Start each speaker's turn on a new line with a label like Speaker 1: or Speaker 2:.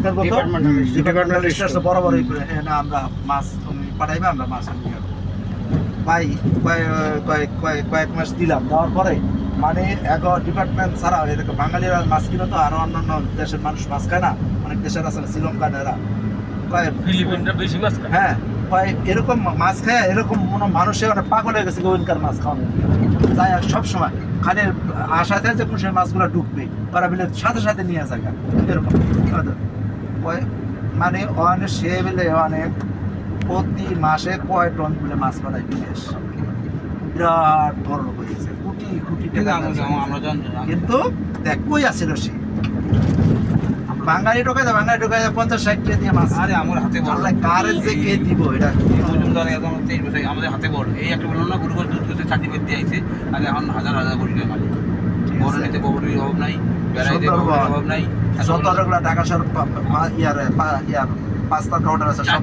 Speaker 1: আপনার কত?
Speaker 2: Departmental store.
Speaker 1: বড় বড় না আমরা মাছ তুমি পাঠাইবে আমরা মাছ ভাই কয়েক কয়েক কয়েক কয়েক মাস দিলাম দেওয়ার পরে মানে এগো ডিপার্টমেন্ট ছাড়া এরকম বাঙালিরা মাছ কিনো তো আরও অন্যান্য দেশের মানুষ মাছ খায় না অনেক দেশের আছে না, শ্রীলঙ্কান এরা কয়েক
Speaker 2: ফিলিপিনটা বেশি মাছ খায়।
Speaker 1: হ্যাঁ এরকম মাছ খায় এরকম মনে মানুষে মানে পাগল হয়ে গেছে গোবিনকার মাছ খাওয়ানো তাই আর সব সময় খালি আশাতে যে কোন সময় মাছগুলো ঢুকবে তারা বিলে সাথে সাথে নিয়ে যায়। এরকম। মানে অনেক সে বেলে অনেক প্রতি মাসে কয় টন বলে মাছ পাঠায় বিদেশ? বিরাট বড় লোক হয়ে গেছে কোটি কোটি টাকা কিন্তু দেখ কই আছিল সে বাঙালি ঢোকায় বাঙালি ঢোকায় পঞ্চাশ ষাট টাকা দিয়ে মাছ।
Speaker 2: আরে আমার হাতে বড়।
Speaker 1: কারে যে কে দিব এটা?
Speaker 2: মজুমদার এখন তেইশ বছর আমাদের হাতে বড়। এই একটা বললাম না গুরু দুধ করতে সার্টিফিকেট দিয়ে আইছে আর এখন হাজার হাজার কোটি টাকা মালিক। নিতে বড়ির অভাব নাই বেড়াইতে। অভাব নাই
Speaker 1: যত টাকা সর ইয়ার পা- ইয়ার পাঁচটা কাউন্টার আছে সব